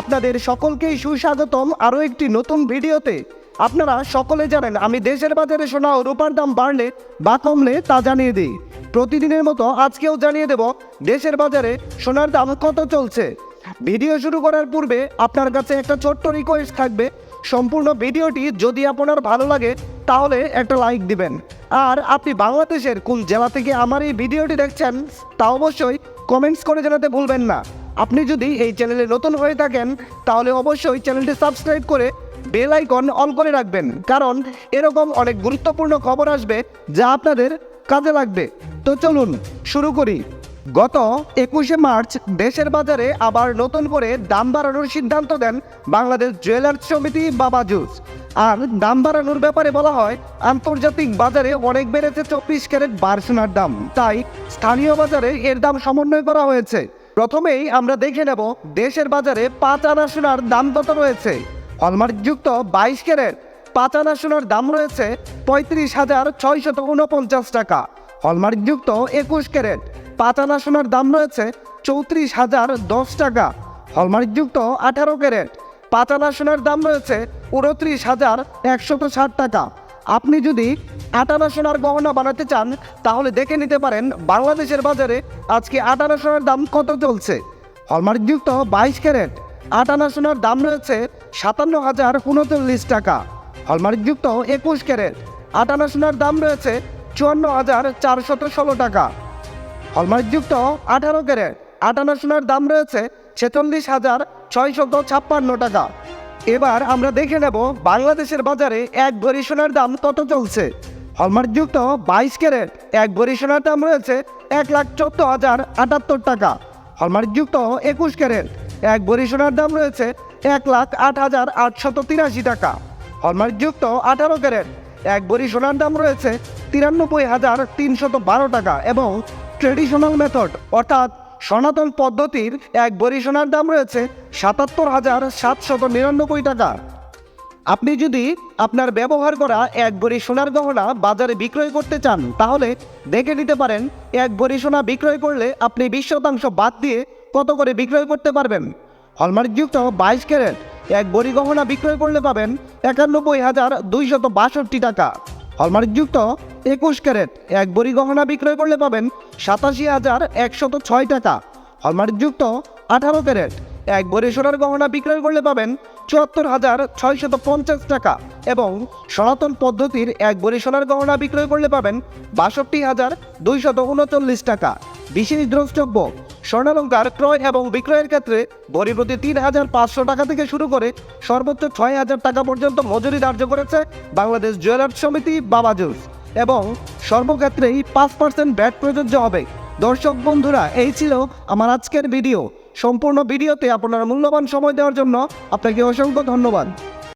আপনাদের সকলকেই সুস্বাগতম আরও একটি নতুন ভিডিওতে। আপনারা সকলে জানেন, আমি দেশের বাজারে সোনা ও রূপার দাম বাড়লে বা কমলে তা জানিয়ে দিই। প্রতিদিনের মতো আজকেও জানিয়ে দেব, দেশের বাজারে সোনার দাম কত চলছে। ভিডিও শুরু করার পূর্বে আপনার কাছে একটা ছোট্ট রিকোয়েস্ট থাকবে। সম্পূর্ণ ভিডিওটি যদি আপনার ভালো লাগে, তাহলে একটা লাইক দিবেন। আর আপনি বাংলাদেশের কোন জেলা থেকে আমার এই ভিডিওটি দেখছেন, তা অবশ্যই কমেন্টস করে জানাতে ভুলবেন না। আপনি যদি এই চ্যানেলে নতুন হয়ে থাকেন, তাহলে অবশ্যই চ্যানেলটি সাবস্ক্রাইব করে বেল আইকন অন করে রাখবেন। কারণ এরকম অনেক গুরুত্বপূর্ণ খবর আসবে যা আপনাদের কাজে লাগবে। তো চলুন শুরু করি। গত একুশে মার্চ দেশের বাজারে আবার নতুন করে দাম বাড়ানোর সিদ্ধান্ত দেন বাংলাদেশ জুয়েলার্স সমিতি বাবা জুস। আর দাম বাড়ানোর ব্যাপারে বলা হয়, আন্তর্জাতিক বাজারে অনেক বেড়েছে চব্বিশ ক্যারেট বার সোনার দাম। তাই স্থানীয় বাজারে এর দাম সমন্বয় করা হয়েছে। প্রথমেই আমরা দেখে নেব দেশের বাজারে পাঁচ আনা সোনার দাম কত রয়েছে। হলমার্কযুক্ত বাইশ ক্যারেট পাঁচ আনা সোনার দাম রয়েছে পঁয়ত্রিশ হাজার ছয়শত উনপঞ্চাশ টাকা। হলমার্কযুক্ত একুশ ক্যারেট পাঁচ আনা সোনার দাম রয়েছে চৌত্রিশ হাজার দশ টাকা। হলমার্কযুক্ত আঠারো ক্যারেট পাঁচ আনা সোনার দাম রয়েছে উনত্রিশ হাজার একশত ষাট টাকা। আপনি যদি আটানা সোনার গহনা বানাতে চান, তাহলে দেখে নিতে পারেন বাংলাদেশের বাজারে আজকে আটানা সোনার দাম কত চলছে। হলমার্কযুক্ত বাইশ ক্যারেট আটানা সোনার দাম রয়েছে সাতান্ন হাজার উনচল্লিশ টাকা। হলমার্কযুক্ত একুশ ক্যারেট আটানা সোনার দাম রয়েছে চুয়ান্ন হাজার চারশত ষোলো টাকা। হলমার্কযুক্ত আঠারো ক্যারেট আটানা সোনার দাম রয়েছে ছেচল্লিশ হাজার ছয়শত ছাপ্পান্ন টাকা। এবার আমরা দেখে নেব বাংলাদেশের বাজারে এক ভরি সোনার দাম কত চলছে। হলমার্কযুক্ত বাইশ ক্যারেট, এক ভরি সোনার দাম রয়েছে এক লাখ চোদ্দ হাজার আটাত্তর টাকা। হলমার্কযুক্ত একুশ ক্যারেট, এক ভরি সোনার দাম রয়েছে এক লাখ আট হাজার আটশত তিরাশি টাকা। হলমার্কযুক্ত আঠারো ক্যারেট, এক ভরি সোনার দাম রয়েছে তিরানব্বই হাজার তিনশত বারো টাকা এবং ট্রেডিশনাল মেথড, অর্থাৎ সনাতন পদ্ধতির এক ভরি সোনার দাম রয়েছে সাতাত্তর হাজার সাতশত নিরানব্বই টাকা। আপনি যদি আপনার ব্যবহার করা এক ভরি সোনার গহনা বাজারে বিক্রয় করতে চান, তাহলে দেখে নিতে পারেন, এক ভরি সোনা বিক্রয় করলে আপনি বিশ শতাংশ বাদ দিয়ে কত করে বিক্রয় করতে পারবেন। হলমার্কযুক্ত বাইশ ক্যারেট, এক ভরি গহনা বিক্রয় করলে পাবেন একানব্বই হাজার দুইশত বাষট্টি টাকা। হলমার্কযুক্ত একুশ ক্যারেট, এক ভরি গহনা বিক্রয় করলে পাবেন সাতাশি হাজার একশত ছয় টাকা। হলমার্কযুক্ত আঠারো ক্যারেট, এক ভরি সোনার গহনা বিক্রয় করলে পাবেন চুয়াত্তর হাজার ছয়শত পঞ্চাশ টাকা এবং সনাতন পদ্ধতির এক ভরি সোনার গহনা বিক্রয় করলে পাবেন বাষট্টি হাজার দুইশত উনচল্লিশ টাকা। বিশেষ দ্রষ্টব্য স্বর্ণালঙ্কার ক্রয় এবং বিক্রয়ের ক্ষেত্রে ভরি প্রতি তিন হাজার পাঁচশো টাকা থেকে শুরু করে সর্বোচ্চ ছয় হাজার টাকা পর্যন্ত মজুরি ধার্য করেছে বাংলাদেশ জুয়েলার্স সমিতি বাবাজুস এবং সর্বক্ষেত্রেই পাঁচ পার্সেন্ট ব্যাট প্রযোজ্য হবে। দর্শক বন্ধুরা, এই ছিল আমার আজকের ভিডিও। সম্পূর্ণ ভিডিওতে আপনার মূল্যবান সময় দেওয়ার জন্য আপনাকে অসংখ্য ধন্যবাদ।